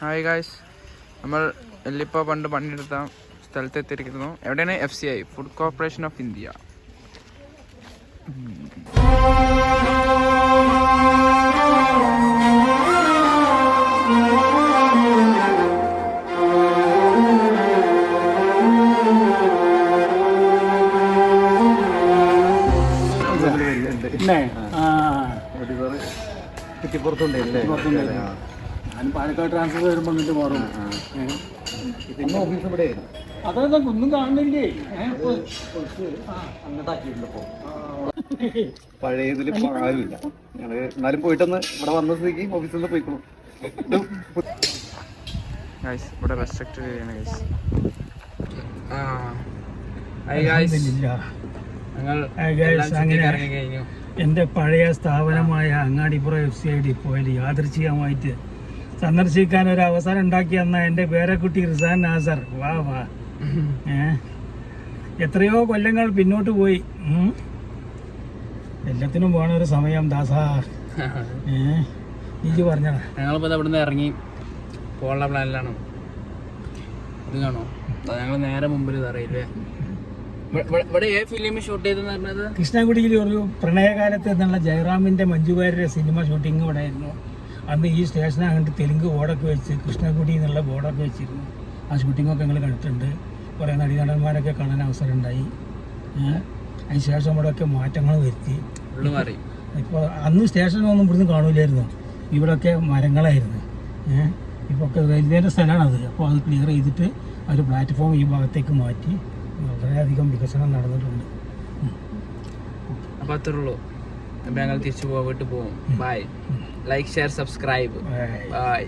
Hi guys നമ്മൾ എല്ലിപ്പോ പണ്ട് പണിയെടുത്ത സ്ഥലത്ത് എത്തിയിരിക്കുന്നു എവിടെയാണ്? F C I food corporation of India പിന്നെ ആ. കുറ്റിപ്പുറത്തുണ്ടല്ലേ ഞാൻ പാലക്കാട് ട്രാൻസ്ഫർ വരുമ്പോൾ നിന്റെ മാറും. ഓഫീസ് ഇവിടെ അതൊന്നും ഒന്നും കാണുന്നില്ലേ? പഴയതിൽ ആരുമില്ല. ഞങ്ങൾ എന്നാലും പോയിട്ടൊന്ന് ഇവിടെ വന്ന സ്ഥിതിക്ക് ഓഫീസിൽ നിന്ന് പോയിക്കോളും. ഗൈസ് ഇവിടെ റെസ്ട്രിക്റ്റഡ് ചെയ്യാണ് ഗൈസ് എന്റെ പഴയ സ്ഥാപനമായ അങ്ങാടിപ്പുറ എഫ് സി ഐ ഡിപ്പോയിൽ യാദൃച്ഛികമായിട്ട് സന്ദർശിക്കാൻ ഒരു അവസരം ഉണ്ടാക്കി തന്ന എന്റെ പേരക്കുട്ടി റിസാൻ നാസർ. വാ വാ. എത്രയോ കൊല്ലങ്ങൾ പിന്നോട്ട് പോയി. എല്ലാത്തിനും പോണ ഒരു സമയം ദാസാ. എനിക്ക് പറഞ്ഞതാ. ഞങ്ങളിപ്പോൾ ഇവിടുന്ന് ഇറങ്ങി പോകാനുള്ള പ്ലാനിലാണ്. ഇത് കാണോ? ഞങ്ങൾ നേരെ മുമ്പിൽ അറിയില്ലേ ഇവിടെ- ഏ ഫിലിം ഷൂട്ട് ചെയ്തെന്ന് പറഞ്ഞത്? കൃഷ്ണകുടിയിൽ ഒരു പ്രണയകാലത്ത് എന്നുള്ള ജയറാമിന്റെ മഞ്ജുവാരിയുടെ സിനിമ ഷൂട്ടിംഗ് ഇവിടെ ആയിരുന്നു. അന്ന് ഈ സ്റ്റേഷൻ അങ്ങോട്ട് തെലുങ്ക് ബോർഡൊക്കെ വെച്ച് കൃഷ്ണകുടി എന്നുള്ള ബോർഡൊക്കെ വെച്ചിരുന്നു. ആ ഷൂട്ടിങ്ങൊക്കെ ഞങ്ങൾ കണ്ടിട്ടുണ്ട്. കുറേ നടീനടന്മാരൊക്കെ കാണാൻ അവസരം ഉണ്ടായി. അതിന് ശേഷം ഇവിടെയൊക്കെ മാറ്റങ്ങൾ വരുത്തി. ഇപ്പോൾ അന്ന് സ്റ്റേഷനൊന്നും ഇവിടുന്ന് കാണൂലായിരുന്നു. ഇവിടെയൊക്കെ മരങ്ങളായിരുന്നു. ഏഹ് ഇപ്പോൾ ഒക്കെ റെയിൽവേന്റെ സ്ഥലമാണ് അത് അപ്പോൾ അത് ക്ലിയർ ചെയ്തിട്ട് ആ ഒരു പ്ലാറ്റ്ഫോം ഈ ഭാഗത്തേക്ക് മാറ്റി. വളരെയധികം വികസനം നടന്നിട്ടുണ്ട്. അപ്പോൾ അത്രേ ഉള്ളൂ. അപ്പോൾ ഞങ്ങൾ തിരിച്ചു പോയിട്ട് പോകും. Bye like share subscribe bye